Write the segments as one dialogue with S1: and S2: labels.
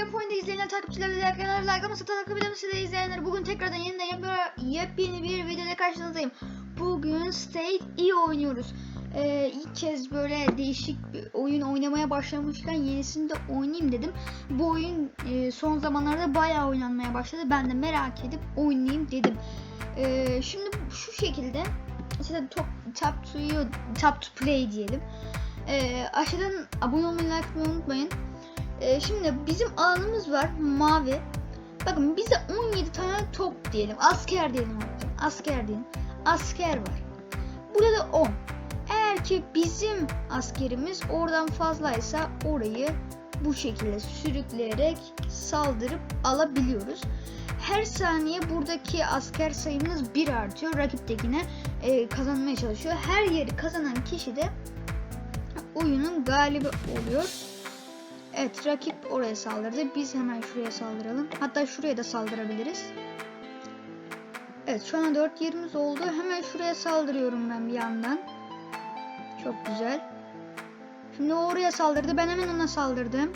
S1: Gamepoint'de izleyenler takipçilerle like like ama takip edemezse de izleyenler bugün tekrardan yeniden yepyeni, bir videoda karşınızdayım. Bugün State E oynuyoruz. Ee, ilk kez böyle değişik bir oyun oynamaya başlamışken yenisini de oynayayım dedim. Bu oyun e, son zamanlarda bayağı oynanmaya başladı. Ben de merak edip oynayayım dedim. Ee, şimdi şu şekilde işte top, tap to, tap to play diyelim. Ee, aşağıdan abone olmayı, like unutmayın. Ee, şimdi bizim alanımız var mavi. Bakın bize 17 tane top diyelim. Asker diyelim. Asker diyelim. Asker var. Burada da 10. Eğer ki bizim askerimiz oradan fazlaysa orayı bu şekilde sürükleyerek saldırıp alabiliyoruz. Her saniye buradaki asker sayımız bir artıyor. Rakiptekine e, kazanmaya çalışıyor. Her yeri kazanan kişi de oyunun galibi oluyor. Evet rakip oraya saldırdı. Biz hemen şuraya saldıralım. Hatta şuraya da saldırabiliriz. Evet şu an 4 yerimiz oldu. Hemen şuraya saldırıyorum ben bir yandan. Çok güzel. Şimdi oraya saldırdı. Ben hemen ona saldırdım.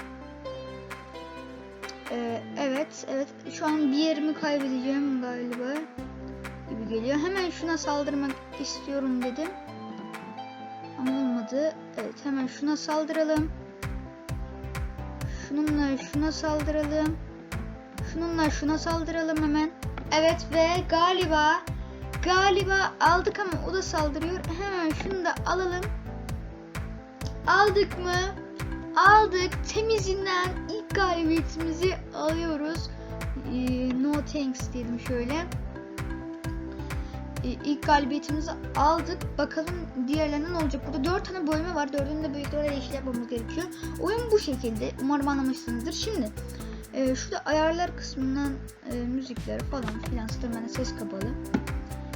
S1: Ee, evet evet. Şu an bir yerimi kaybedeceğim galiba. Gibi geliyor. Hemen şuna saldırmak istiyorum dedim. Ama olmadı. Evet hemen şuna saldıralım. Şununla şuna saldıralım. Şununla şuna saldıralım hemen. Evet ve galiba galiba aldık ama o da saldırıyor. Hemen şunu da alalım. Aldık mı? Aldık. Temizinden ilk galibiyetimizi alıyoruz. Ee, no thanks diyelim şöyle. İlk galibiyetimizi aldık. Bakalım diğerlerine ne olacak. Burada 4 tane bölme var. Dördünde büyük ihtimalle yeşil yapmamız gerekiyor. Oyun bu şekilde. Umarım anlamışsınızdır. Şimdi e, şurada ayarlar kısmından e, müzikler falan filan. Bende ses kapalı.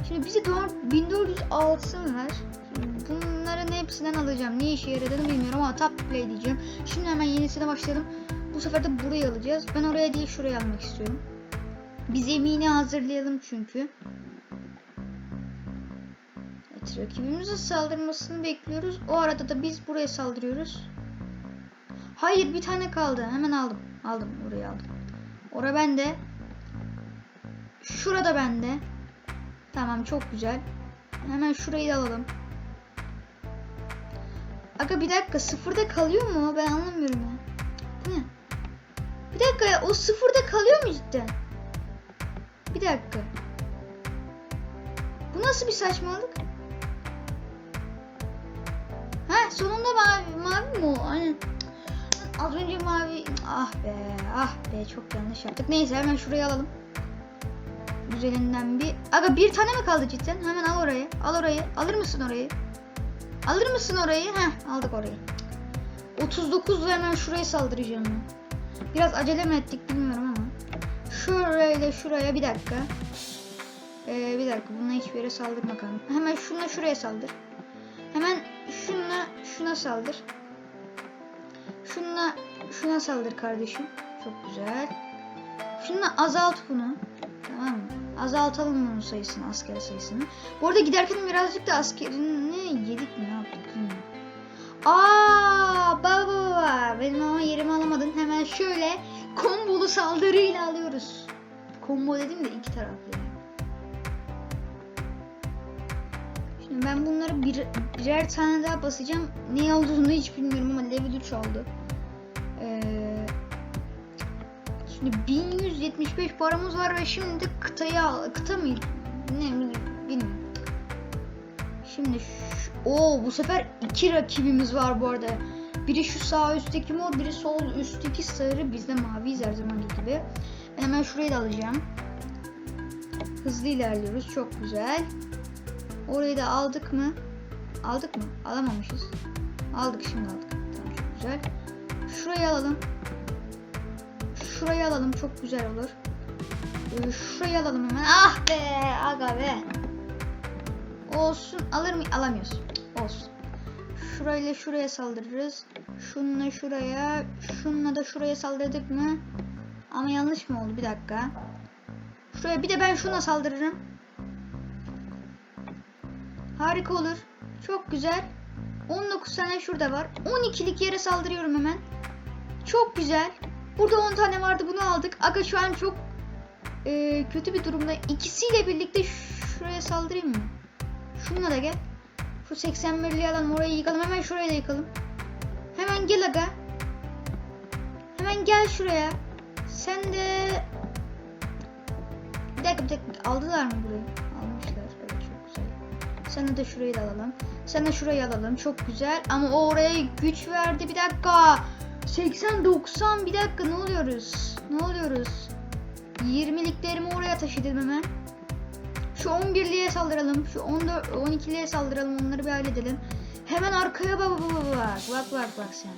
S1: Şimdi bize 1406 var. Bunların hepsinden alacağım. Ne işe yaradığını bilmiyorum ama tap play diyeceğim. Şimdi hemen yenisine başlayalım. Bu sefer de burayı alacağız. Ben oraya değil şuraya almak istiyorum. Biz zemini hazırlayalım çünkü. Rakibimizin saldırmasını bekliyoruz. O arada da biz buraya saldırıyoruz. Hayır bir tane kaldı. Hemen aldım. Aldım. Orayı aldım. Ora bende. Şurada bende. Tamam çok güzel. Hemen şurayı da alalım. Aga bir dakika sıfırda kalıyor mu? Ben anlamıyorum ya. Bu ne? Bir dakika ya o sıfırda kalıyor mu cidden? Bir dakika. Bu nasıl bir saçmalık? Mavi, mi o? Aynen. Az önce mavi. Ah be ah be çok yanlış yaptık. Neyse hemen şurayı alalım. Güzelinden bir. Aga bir tane mi kaldı cidden? Hemen al orayı. Al orayı. Alır mısın orayı? Alır mısın orayı? Heh aldık orayı. 39 hemen şuraya saldıracağım. Biraz acele mi ettik bilmiyorum ama. Şurayla şuraya bir dakika. Ee, bir dakika bununla hiçbir yere saldırma bakalım. Hemen şununla şuraya saldır. Hemen şununla şuna saldır. Şununla şuna saldır kardeşim. Çok güzel. Şununla azalt bunu. Tamam mı? Azaltalım bunun sayısını, asker sayısını. Bu arada giderken birazcık da askerini yedik mi ne yaptık bilmiyorum. Aa, baba baba. Benim ama yerimi alamadın. Hemen şöyle kombolu saldırıyla alıyoruz. Combo dedim de iki taraflı. Şimdi ben bunları bir, birer tane daha basacağım. Ne olduğunu hiç bilmiyorum ama level 3 oldu. Şimdi 1175 paramız var ve şimdi kıtayı al. Kıta mı? Ne bilmiyorum. Şimdi Oo, bu sefer iki rakibimiz var bu arada. Biri şu sağ üstteki mor, biri sol üstteki sarı. Biz de maviyiz her zamanki gibi. Ben hemen şurayı da alacağım. Hızlı ilerliyoruz. Çok güzel. Orayı da aldık mı? Aldık mı? Alamamışız. Aldık şimdi aldık. Tamam çok güzel. Şurayı alalım. Şurayı alalım çok güzel olur. Ee, Şurayı alalım hemen. Ah be aga be. Olsun alır mı? Alamıyoruz. Olsun. Şurayla şuraya saldırırız. Şununla şuraya. Şununla da şuraya saldırdık mı? Ama yanlış mı oldu? Bir dakika. Şuraya bir de ben şuna saldırırım. Harika olur. Çok güzel. 19 tane şurada var. 12'lik yere saldırıyorum hemen. Çok güzel. Burada 10 tane vardı bunu aldık. Aga şu an çok e, kötü bir durumda. İkisiyle birlikte şuraya saldırayım mı? Şununla da gel. Şu 81'liği alalım orayı yıkalım. Hemen şurayı da yıkalım. Hemen gel aga. Hemen gel şuraya. Sen de... Bir dakika bir dakika aldılar mı burayı? Almışlar. Evet çok güzel. Sen de şurayı da alalım. Sen de şurayı alalım. Çok güzel. Ama oraya güç verdi. Bir dakika. 80 90 bir dakika ne oluyoruz? Ne oluyoruz? 20'liklerimi oraya taşıdım hemen. Şu 11'liye saldıralım. Şu 14 12'liye saldıralım. Onları bir halledelim. Hemen arkaya bak bak bak bak. Bak bak sen.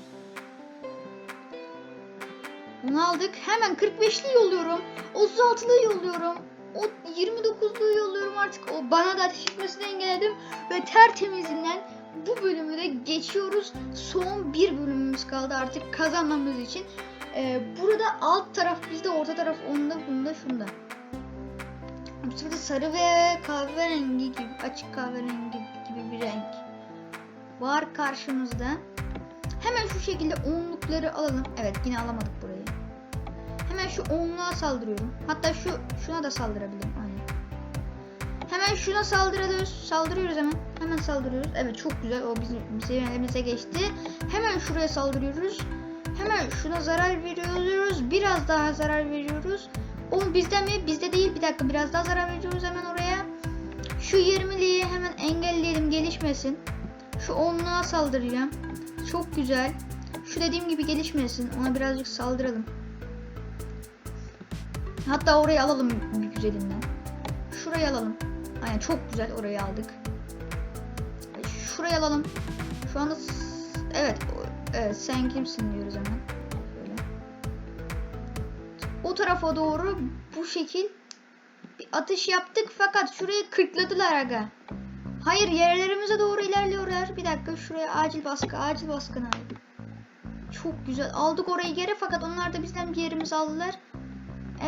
S1: Bunu aldık. Hemen 45'li yolluyorum. 36'lı yolluyorum. O 29'luyu yolluyorum artık. O bana da ateş etmesini engelledim. Ve tertemizinden bu bölümü de geçiyoruz. Son bir bölümümüz kaldı artık kazanmamız için. Ee, burada alt taraf bizde, orta taraf onda, bunda, şunda. Bu sırada sarı ve kahverengi gibi, açık kahverengi gibi bir renk var karşımızda. Hemen şu şekilde onlukları alalım. Evet yine alamadık burayı. Hemen şu onluğa saldırıyorum. Hatta şu şuna da saldırabilirim. Aynen. Hemen şuna saldırıyoruz. Saldırıyoruz hemen. Hemen saldırıyoruz. Evet çok güzel. O bizim, elimize geçti. Hemen şuraya saldırıyoruz. Hemen şuna zarar veriyoruz. Biraz daha zarar veriyoruz. O bizde mi? Bizde değil. Bir dakika biraz daha zarar veriyoruz hemen oraya. Şu 20'liği hemen engelleyelim gelişmesin. Şu onluğa saldıracağım. Çok güzel. Şu dediğim gibi gelişmesin. Ona birazcık saldıralım. Hatta orayı alalım güzelinden. Şurayı alalım. Aynen çok güzel orayı aldık. Şurayı alalım. Şu anda evet evet sen kimsin diyoruz hemen. Şöyle. O tarafa doğru bu şekil bir atış yaptık fakat şurayı kırkladılar aga. Hayır yerlerimize doğru ilerliyorlar. Bir dakika şuraya acil baskı acil baskın abi. Çok güzel aldık orayı geri fakat onlar da bizden bir yerimizi aldılar.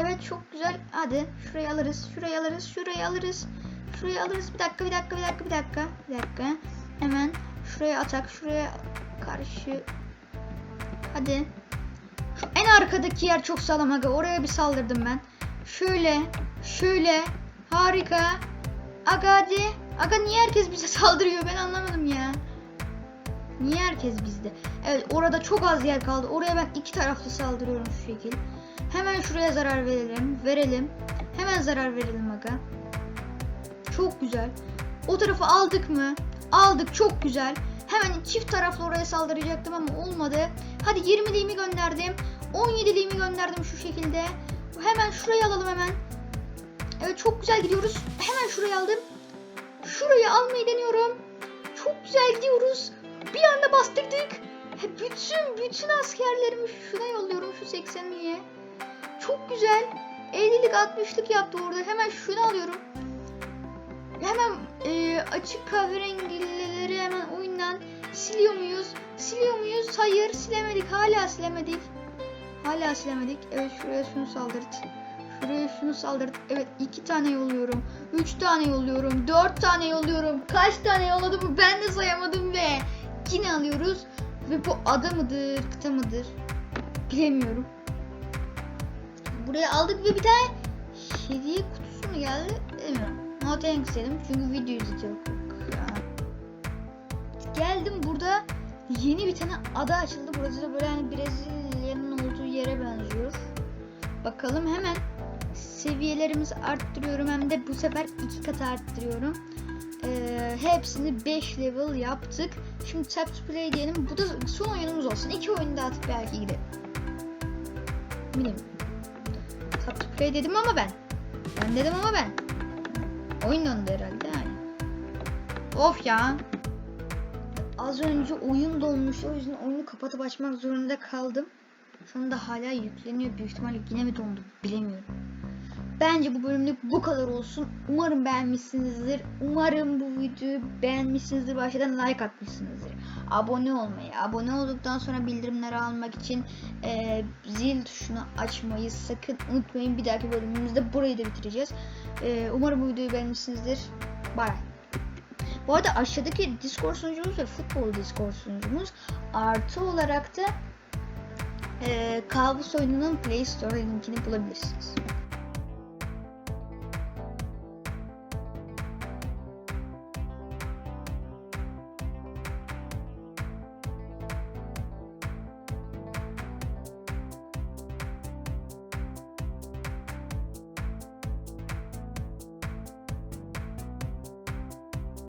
S1: Evet çok güzel. Hadi şurayı alırız. Şurayı alırız. Şurayı alırız. Şurayı alırız. Bir dakika, bir dakika, bir dakika, bir dakika. Bir dakika. Hemen şuraya atak. Şuraya karşı. Hadi. Şu en arkadaki yer çok sağlam aga. Oraya bir saldırdım ben. Şöyle. Şöyle. Harika. Aga hadi. Aga niye herkes bize saldırıyor? Ben anlamadım ya. Niye herkes bizde? Evet orada çok az yer kaldı. Oraya ben iki taraflı saldırıyorum şu şekil. Hemen şuraya zarar verelim. Verelim. Hemen zarar verelim aga. Çok güzel. O tarafı aldık mı? Aldık çok güzel. Hemen çift taraflı oraya saldıracaktım ama olmadı. Hadi 20'liğimi gönderdim. 17'liğimi gönderdim şu şekilde. Hemen şurayı alalım hemen. Evet çok güzel gidiyoruz. Hemen şurayı aldım. Şurayı almayı deniyorum. Çok güzel gidiyoruz. Bir anda bastırdık. He, Bütün bütün askerlerimi şuna yolluyorum şu 80'liğe. Çok güzel. 50'lik 60'lık yaptı orada. Hemen şunu alıyorum. Hemen e, açık kahverengileri hemen oyundan siliyor muyuz? Siliyor muyuz? Hayır silemedik. Hala silemedik. Hala silemedik. Evet şuraya şunu saldırt. Şuraya şunu saldırt. Evet iki tane yolluyorum. Üç tane yolluyorum. Dört tane yolluyorum. Kaç tane yolladım ben de sayamadım ve yine alıyoruz. Ve bu ada mıdır, kıta mıdır? Bilemiyorum. Buraya aldık ve bir tane hediye kutusu mu geldi? Bilmiyorum. Thanks dedim çünkü video izleyeceğim. Ya. Geldim burada yeni bir tane ada açıldı. Burası da böyle hani Brezilya'nın olduğu yere benziyor. Bakalım hemen seviyelerimizi arttırıyorum hem de bu sefer iki kat arttırıyorum. Ee, hepsini 5 level yaptık. Şimdi tap to play diyelim. Bu da son oyunumuz olsun. İki oyunu da atıp belki gidelim. Bilmiyorum. Tap to play dedim ama ben. Ben dedim ama ben. Oyun döndü herhalde yani. Of ya. Az önce oyun donmuş. O yüzden oyunu kapatıp açmak zorunda kaldım. Şu anda hala yükleniyor. Büyük ihtimalle yine mi dondu bilemiyorum. Bence bu bölümlük bu kadar olsun. Umarım beğenmişsinizdir. Umarım bu videoyu beğenmişsinizdir. Başladan like atmışsınızdır. Abone olmayı, abone olduktan sonra bildirimleri almak için e, zil tuşunu açmayı sakın unutmayın. Bir dahaki bölümümüzde burayı da bitireceğiz. E, umarım bu videoyu beğenmişsinizdir. Bye. Bu arada aşağıdaki Discord sunucumuz ve futbol Discord sunucumuz artı olarak da e, Kabus oyununun Play Store linkini bulabilirsiniz.